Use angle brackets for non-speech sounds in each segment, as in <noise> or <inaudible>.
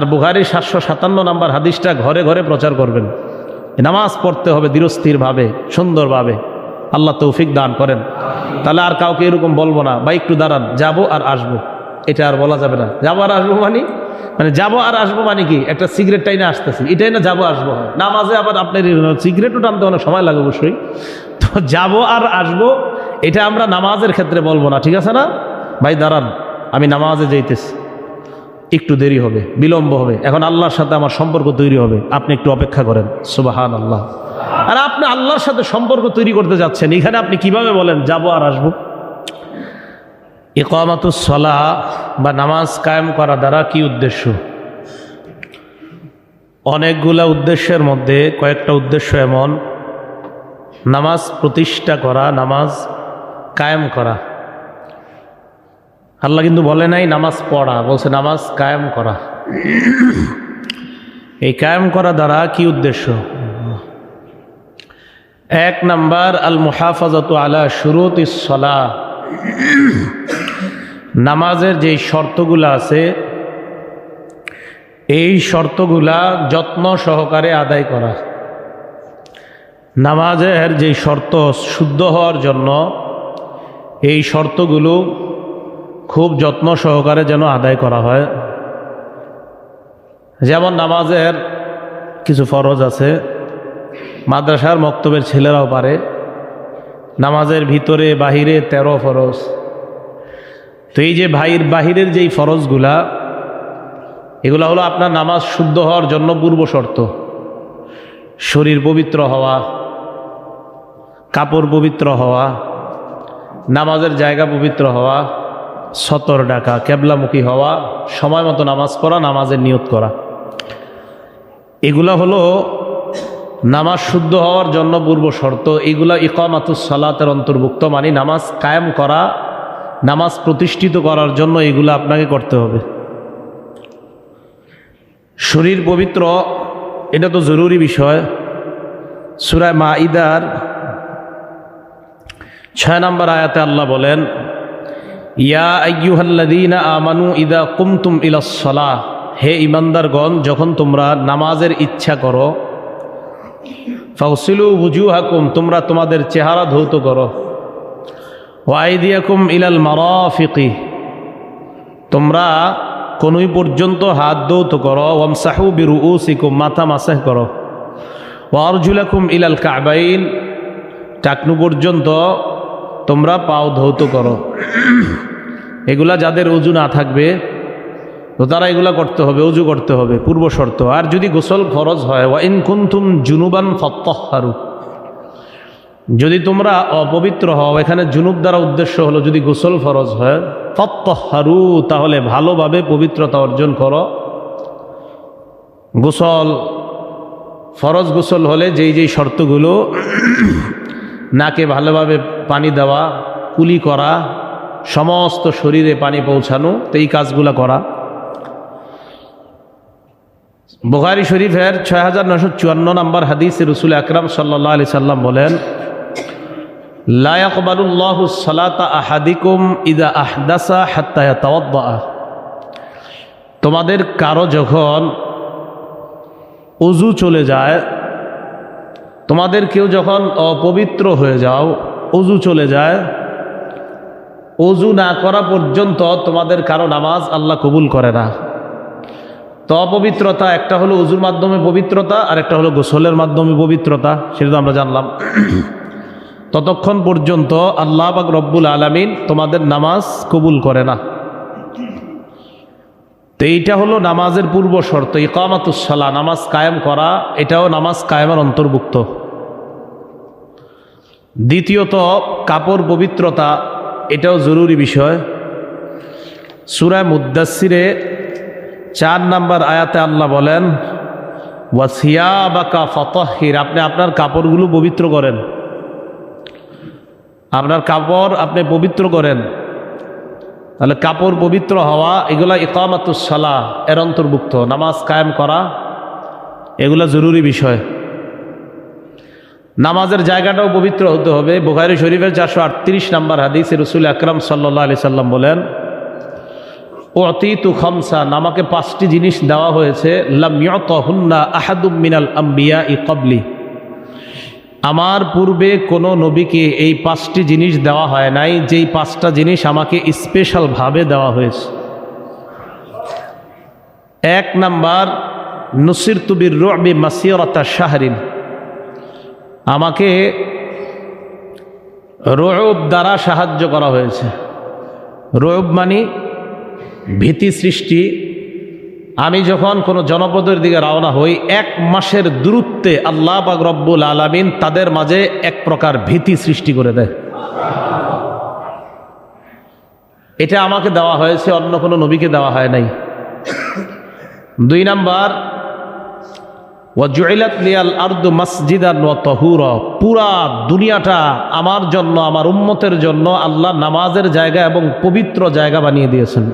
আর বুহারি সাতশো সাতান্ন নাম্বার হাদিসটা ঘরে ঘরে প্রচার করবেন। নামাজ পড়তে হবে দৃঢ়স্থিরভাবে, সুন্দরভাবে। আল্লাহ তৌফিক দান করেন। তাহলে আর কাউকে এরকম বলব না বা একটু দাঁড়ান, যাব আর আসব। এটা আর বলা যাবে না। যাব আর আসব মানে? মানে যাব আর আসব মানে কি? একটা সিগারেট টাইনে আসতেছি। এটাই না যাব, আসব নামাজে আবার আপনার সিগারেটও টানতে অনেক সময় লাগে অবশ্যই। তো যাব আর আসব, এটা আমরা নামাজের ক্ষেত্রে বলব না, ঠিক আছে না? ভাই, দাঁড়ান, আমি নামাজে যাইতেছি। একটু দেরি হবে, বিলম্ব হবে। এখন আল্লাহর সাথে আমার সম্পর্ক তৈরি হবে। আপনি একটু অপেক্ষা করেন। সুবাহান আল্লাহ আর আপনি আল্লাহর সাথে সম্পর্ক তৈরি করতে যাচ্ছেন, এখানে আপনি কীভাবে বলেন, যাব আর আসব? ইকামাতুসলা বা নামাজ কায়েম করা দ্বারা কি উদ্দেশ্য? অনেকগুলা উদ্দেশ্যের মধ্যে কয়েকটা উদ্দেশ্য এমন। নামাজ প্রতিষ্ঠা করা, নামাজ কায়েম করা। আল্লাহ কিন্তু বলে নাই, নামাজ পড়া। বলছে, নামাজ কায়েম করা। এই কায়েম করা দ্বারা কি উদ্দেশ্য? এক নাম্বার আল মুহাফাজত আলা শুরুত ইসলা নামাজের যেই শর্তগুলো আছে, এই শর্তগুলা যত্ন সহকারে আদায় করা। নামাজের যেই শর্ত শুদ্ধ হওয়ার জন্য, এই শর্তগুলো খুব যত্ন সহকারে যেন আদায় করা হয়। যেমন নামাজের কিছু ফরজ আছে, মাদ্রাসার মক্তবের ছেলেরাও পারে। নামাজের ভিতরে, বাহিরে তেরো ফরজ। তো এই যে ভাইয়ের বাহিরের যেই ফরজগুলা, এগুলা হলো আপনার নামাজ শুদ্ধ হওয়ার জন্য পূর্ব শর্ত। শরীর পবিত্র হওয়া, কাপড় পবিত্র হওয়া, নামাজের জায়গা পবিত্র হওয়া সতর ডাকা, কেবলামুখী হওয়া, সময় মতো নামাজ পড়া, নামাজের নিয়ত করা। এগুলা হলো নামাজ শুদ্ধ হওয়ার জন্য পূর্ব শর্ত। এগুলা ইকামাতুস সালাতের অন্তর্ভুক্ত মানে নামাজ কায়েম করা, নামাজ প্রতিষ্ঠিত করার জন্য এগুলো আপনাকে করতে হবে। শরীর পবিত্র, এটা তো জরুরি বিষয়। সুরায় মা ইদার ছয় নম্বর আয়াতে আল্লাহ বলেন ইয়া আইয়ুহাল্লাদিনা আমানু ইদা কুমতুম ইলাসলা হে ইমানদারগণ যখন তোমরা নামাজের ইচ্ছা করো ফাউসিলু বুজু হাকুম তোমরা তোমাদের চেহারা ধৌত করো। ওয়াইদিয়াকুম ইলাল মারাফিকি, তোমরা কোনই পর্যন্ত হাত দৌত করো। ওয়ামসাহু বিরু উসিকুম মাথা মাসাহ করো। ওয়ারজুলাকুম ইলাল কাবাইন, টাকনু পর্যন্ত তোমরা পাও, ধৌত করো। এগুলা যাদের উজু না থাকবে, তো তারা এগুলা করতে হবে, উজু করতে হবে, পূর্ব শর্ত। আর যদি গোসল খরচ হয়, ওয়া ইন কুন্তুম জুনুবান ফত্তহারু যদি তোমরা অপবিত্র হও, এখানে জুনুব দ্বারা উদ্দেশ্য হলো যদি গোসল ফরজ হয় ফত্তহারু তাহলে ভালোভাবে পবিত্রতা অর্জন করো। গোসল, ফরজ গোসল হলে যেই যেই শর্তগুলো, <clears throat> নাকে ভালোভাবে পানি দেওয়া, কুলি করা, সমস্ত শরীরে পানি পৌঁছানো, তো এই কাজগুলো করা। বুখারি শরীফের ছয় হাজার নশো চুয়ান্ন নম্বর হাদিসে রসুল আকরাম সাল্লাহ আলি সাল্লাম বলেন তোমাদের কারও যখন উজু চলে যায়, তোমাদের কেউ যখন অপবিত্র হয়ে যাও উজু চলে যায়, অজু না করা পর্যন্ত তোমাদের কারও নামাজ আল্লাহ কবুল করে না। তো অপবিত্রতা, একটা হলো উজুর মাধ্যমে পবিত্রতা, আর একটা হলো গোসলের মাধ্যমে পবিত্রতা, সেটা তো আমরা জানলাম। ততক্ষণ পর্যন্ত আল্লাহ পাক রব্বুল আলমিন তোমাদের নামাজ কবুল করে না। তো এইটা হলো নামাজের পূর্ব শর্ত ইকামাতুসালা নামাজ কায়েম করা, এটাও নামাজ কায়েমের অন্তর্ভুক্ত। দ্বিতীয়ত, কাপড় পবিত্রতা, এটাও জরুরি বিষয়। সুরায় মুদাসিরে চার নাম্বার আয়াতে আল্লাহ বলেন ওয়াসিয়া বাকা ফতহির আপনি আপনার কাপড়গুলো পবিত্র করেন। আপনার কাপড় আপনি পবিত্র করেন। তাহলে কাপড় পবিত্র হওয়া, এগুলা ইকামাতুসালা এর অন্তর্ভুক্ত। নামাজ কায়েম করা, এগুলা জরুরি বিষয়। নামাজের জায়গাটাও পবিত্র হতে হবে। বুখারি শরীফের চারশো আটত্রিশ নাম্বার হাদিস রসুল আকরাম সাল্লাহ আলি সাল্লাম বলেন অতীতু খমসান আমাকে পাঁচটি জিনিস দেওয়া হয়েছে লামিয়তহুন্না আহাদুম মিনাল আম্বিয়া ই কবলি আমার পূর্বে কোনো নবীকে এই পাঁচটি জিনিস দেওয়া হয় নাই, যেই পাঁচটা জিনিস আমাকে স্পেশালভাবে দেওয়া হয়েছে। এক নাম্বার নসির তুবির রবি মাসিরতা শাহরিন আমাকে রোব দ্বারা সাহায্য করা হয়েছে। রোব মানে ভীতি সৃষ্টি। আমি যখন কোনো জনপদের দিকে রওনা হই, এক মাসের দূরত্বে আল্লাহ পাক রব্বুল আলমিন তাদের মাঝে এক প্রকার ভীতি সৃষ্টি করে দেয়। এটা আমাকে দেওয়া হয়েছে, অন্য কোনো নবীকে দেওয়া হয় নাই। দুই নাম্বার পুরা দুনিয়াটা আমার জন্য, আমার উম্মতের জন্য আল্লাহ নামাজের জায়গা এবং পবিত্র জায়গা বানিয়ে দিয়েছেন।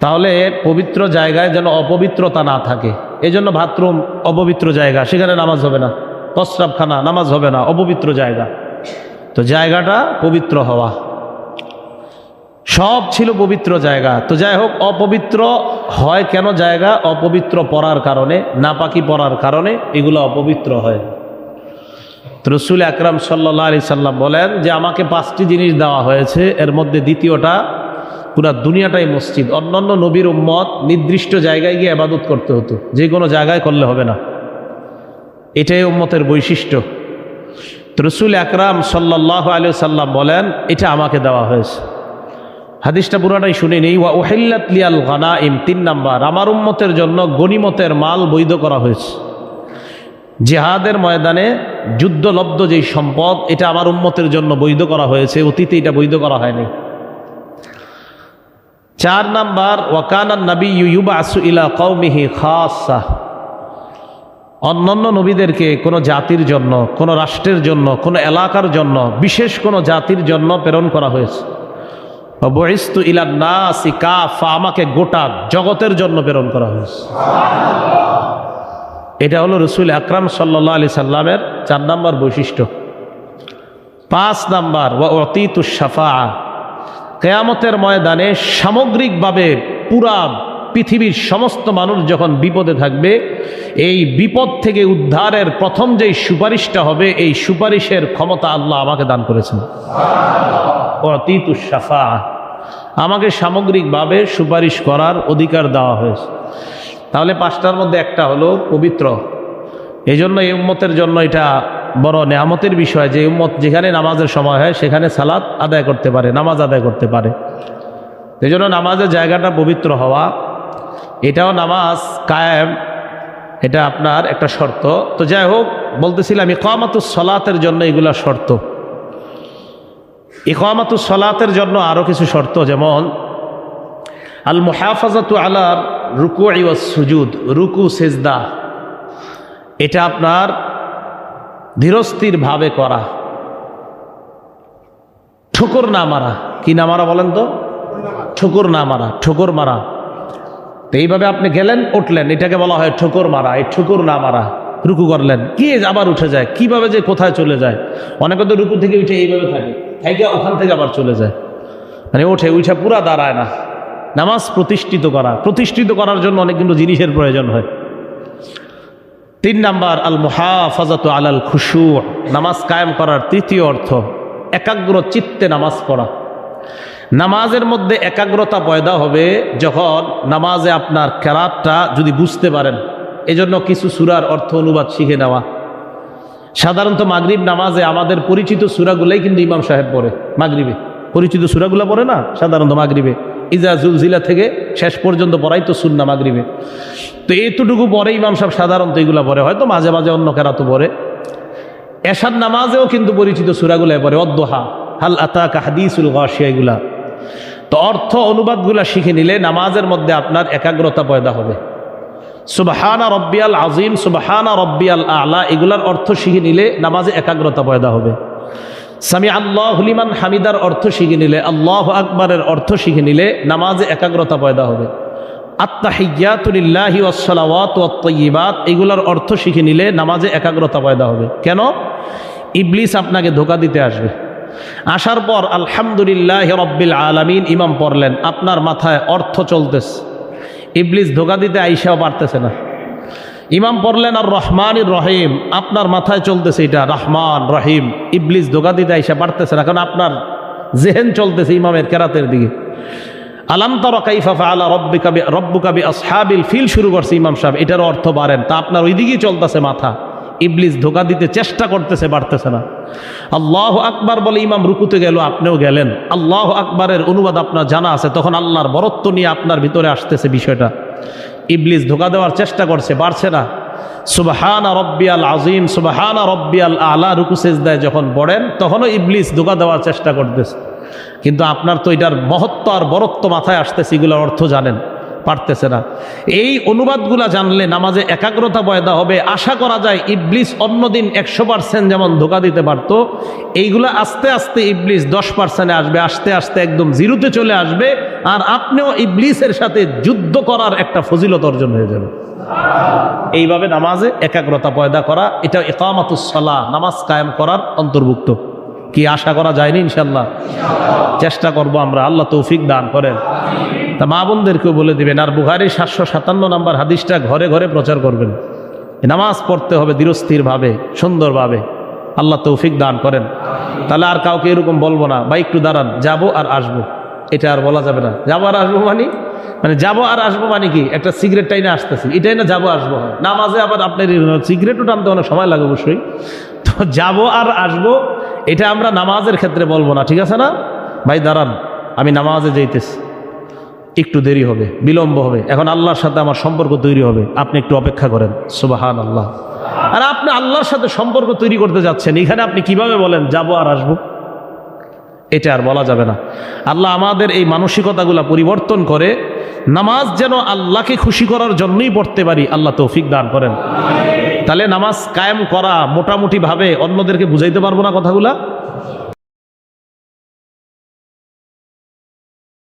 তাহলে পবিত্র জায়গায় যেন অপবিত্রতা না থাকে। এই জন্য বাথরুম অপবিত্র জায়গা, সেখানে নামাজ হবে না। প্রস্রাবখানা নামাজ হবে না, অপবিত্র জায়গা। তো জায়গাটা পবিত্র হওয়া। সব ছিল পবিত্র জায়গা। তো যাই হোক, অপবিত্র হয় কেন জায়গা? অপবিত্র পড়ার কারণে, নাপাকি পড়ার কারণে এগুলো অপবিত্র হয়। রসুল আকরাম সাল্লা আলি সাল্লাম বলেন যে, আমাকে পাঁচটি জিনিস দেওয়া হয়েছে। এর মধ্যে দ্বিতীয়টা পুরা দুনিয়াটাই মসজিদ। অন্যান্য নবীর উম্মত নির্দিষ্ট জায়গায় গিয়ে আবাদত করতে হতো। যে কোনো জায়গায় করলে হবে না। এটাই উম্মতের বৈশিষ্ট্য। রসুল আকরাম সাল্লাহ আলি সাল্লাম বলেন, এটা আমাকে দেওয়া হয়েছে। হাদিসটা পুরাটাই শুনে নেই। ওয়া ওহেল্লাত লিয়াল গানাইম, তিন নাম্বার, আমার উম্মতের জন্য গনিমতের মাল বৈধ করা হয়েছে। জেহাদের ময়দানে যুদ্ধলব্ধ যেই সম্পদ, এটা আমার উম্মতের জন্য বৈধ করা হয়েছে, অতীতে এটা বৈধ করা হয়নি। চার নাম্বার ওয়াকানান নবী ইউবা আসু ইলা কৌমিহি খাসা অন্যান্য নবীদেরকে কোনো জাতির জন্য, কোনো রাষ্ট্রের জন্য, কোনো এলাকার জন্য, বিশেষ কোনো জাতির জন্য প্রেরণ করা হয়েছে। বহিস্তু ইলা নাসি কাফা, আমাকে গোটা জগতের জন্য প্রেরণ করা হয়েছে। এটা হলো রসুল আকরাম সাল্লা আলি সাল্লামের চার নাম্বার বৈশিষ্ট্য। পাঁচ নাম্বার ও অতীতুসাফা কেয়ামতের ময়দানে সামগ্রিকভাবে পুরা পৃথিবীর সমস্ত মানুষ যখন বিপদে থাকবে, এই বিপদ থেকে উদ্ধারের প্রথম যেই সুপারিশটা হবে, এই সুপারিশের ক্ষমতা আল্লাহ আমাকে দান করেছেন। অতীতুসাফা আমাকে সামগ্রিকভাবে সুপারিশ করার অধিকার দেওয়া হয়েছে। তাহলে পাঁচটার মধ্যে একটা হলো পবিত্র। এই জন্য এই উম্মতের জন্য এটা বড় নেয়ামতের বিষয় যে উম্মত যেখানে নামাজের সময় হয়, সেখানে সালাত আদায় করতে পারে, নামাজ আদায় করতে পারে। এই জন্য নামাজের জায়গাটা পবিত্র হওয়া, এটাও নামাজ কায়েম, এটা আপনার একটা শর্ত। তো যাই হোক, বলতেছিলাম ইকামাতুস সলাতের জন্য এগুলা শর্ত। ইকামাতুস সলাতের জন্য আরও কিছু শর্ত, যেমন আল মুহাফাজাতু আলার রুকু ওয়াস সুজুদ, রুকু, সেজদা। এটা আপনার ধীরস্থিরভাবে করা। ঠোকর না মারা। কি না মারা বলেন তো? ঠোকর না মারা, ঠোকর মারা। তো এইভাবে আপনি গেলেন, উঠলেন, এটাকে বলা হয় ঠোকর মারা, এই ঠুকুর না মারা, রুকু করলেন। কি আবার উঠে যায়? কীভাবে যে কোথায় চলে যায়? অনেকে তো রুকু থেকে উঠে এইভাবে থাকে। থাকে ওখান থেকে আবার চলে যায়। মানে ওঠে, উঠে পুরা দাঁড়ায় না। নামাজ প্রতিষ্ঠিত করা। প্রতিষ্ঠিত করার জন্য অনেক কিন্তু জিনিসের প্রয়োজন হয়। তিন নাম্বার আল মুহাফাজাত আলাল খুশু। নামাজ কায়েম করার তৃতীয় অর্থ, একাগ্র চিত্তে নামাজ পড়া। নামাজের মধ্যে একাগ্রতা পয়দা হবে যখন নামাজে আপনার কেরাতটা যদি বুঝতে পারেন। এজন্য কিছু সুরার অর্থ অনুবাদ শিখে নেওয়া। সাধারণত মাগরিব নামাজে আমাদের পরিচিত সুরাগুলাই কিন্তু ইমাম সাহেব পড়ে মাগরিবে। পরিচিত সুরাগুলো পড়ে না? সাধারণত মাগরিবে। ইজা জুলজিলা থেকে শেষ পর্যন্ত পড়াই তো সুন্না মাগরিবে। তো এতটুকু পরে ইমাম সাহেব সাধারণত এগুলো পড়ে। হয়তো মাঝে মাঝে অন্য কেরাত পড়ে। এশার নামাজেও কিন্তু পরিচিত সুরাগুলো পড়ে। অদ্দোহা, হাল আতা কাহাদিসুল গাশিয়া এগুলা। তো অর্থ অনুবাদগুলা শিখে নিলে নামাজের মধ্যে আপনার একাগ্রতা পয়দা হবে। সুবাহানা রব্বিয়াল আজিম সুবাহানা রব্বিয়াল আলা, এগুলার অর্থ শিখে নিলে নামাজে একাগ্রতা পয়দা হবে। সামি আল্লাহ হলিমান হামিদার অর্থ শিখে নিলে, আল্লাহ আকবরের অর্থ শিখে নিলে নামাজে একাগ্রতা পয়দা হবে। আত্মাহিয়াতুলিল্লাহি ওসলাওয়াত ওয়াত্তয়িবাত এগুলোর অর্থ শিখে নিলে নামাজে একাগ্রতা পয়দা হবে। কেন? ইবলিস আপনাকে ধোকা দিতে আসবে। আসার পর আলহামদুলিল্লাহ রব্বিল আলামিন ইমাম পড়লেন, আপনার মাথায় অর্থ চলতেছে। ইবলিস ধোকা দিতে আইসাও পারতেছে না। ইমাম পড়লেন, আর রহমান রহিম, আপনার মাথায় চলতেছে এটা, রহমান রহিম। ইবলিস ধোকা দিতে আইসা পারতেছে না, কারণ আপনার জেহেন চলতেছে ইমামের কেরাতের দিকে। আলাম তর কাইফা আলা রব্বি কাবি রব্বু কাবি আসহাবিল ফিল? শুরু করছে ইমাম সাহেব। এটার অর্থ বাড়েন, তা আপনার ওইদিকেই চলতেছে মাথা। ইবলিস ধোকা দিতে চেষ্টা করতেছে, বাড়তেছে না। আল্লাহ আকবার বলে ইমাম রুকুতে গেল, আপনিও গেলেন। আল্লাহ আকবারের অনুবাদ আপনার জানা আছে, তখন আল্লাহর বরত্ব নিয়ে আপনার ভিতরে আসতেছে বিষয়টা। ইবলিস ধোকা দেওয়ার চেষ্টা করছে, বাড়ছে না। সুবাহানা রব্বিয়াল আজিম সুবাহানা রব্বিয়াল আলা, রুকু সেজদায় যখন পড়েন, তখনও ইবলিস ধোকা দেওয়ার চেষ্টা করতেছে। কিন্তু আপনার তো এটার মহত্ব আর বরত্ব মাথায় আসতেছে, এগুলোর অর্থ জানেন। পারতেছে না। এই অনুবাদগুলা জানলে নামাজে একাগ্রতা পয়দা হবে। আশা করা যায় ইবলিস অন্যদিন একশো পার্সেন্ট যেমন ধোকা দিতে পারত, এইগুলা আস্তে আস্তে ইবলিস দশ পার্সেন্টে আসবে, আস্তে আস্তে একদম জিরোতে চলে আসবে, আর আপনিও ইবলিসের সাথে যুদ্ধ করার একটা ফজিলত অর্জন হয়ে যাবে। এইভাবে নামাজে একাগ্রতা পয়দা করা, এটা একামাতুসলা নামাজ কায়েম করার অন্তর্ভুক্ত। কি আশা করা যায়নি ইনশাল্লাহ চেষ্টা করব আমরা। আল্লাহ তৌফিক দান করেন। তা মা বোনদেরকেও বলে দিবেন, আর বুহারি সাতশো সাতান্ন নম্বর হাদিসটা ঘরে ঘরে প্রচার করবেন। নামাজ পড়তে হবে দৃঢ়স্থিরভাবে সুন্দরভাবে। আল্লাহ তৌফিক দান করেন। তাহলে আর কাউকে এরকম বলব না বা একটু দাঁড়ান, যাব আর আসব। এটা আর বলা যাবে না। যাব আর আসব মানে? মানে যাব আর আসব মানে কি? একটা সিগারেট টাইনে আসতেছি। এটাই না যাব, আসব। নামাজে আবার আপনার সিগারেটও টানতে অনেক সময় লাগে অবশ্যই। তো যাব আর আসব এটা আমরা নামাজের ক্ষেত্রে বলব না, ঠিক আছে না? ভাই, দাঁড়ান, আমি নামাজে যাইতেছি। একটু দেরি হবে, বিলম্ব হবে। এখন আল্লাহর সাথে আমার সম্পর্ক তৈরি হবে। আপনি একটু অপেক্ষা করেন। সুবাহান আল্লাহ আর আপনি আল্লাহর সাথে সম্পর্ক তৈরি করতে যাচ্ছেন, এখানে আপনি কীভাবে বলেন, যাব আর আসব? এটা আর বলা যাবে না। আল্লাহ আমাদের এই মানসিকতাগুলা পরিবর্তন করে, নামাজ যেন আল্লাহকে খুশি করার জন্যই পড়তে পারি, আল্লাহ তৌফিক দান করেন। তাহলে নামাজ কায়েম করা মোটামুটিভাবে অন্যদেরকে বুঝাইতে পারব না কথাগুলা?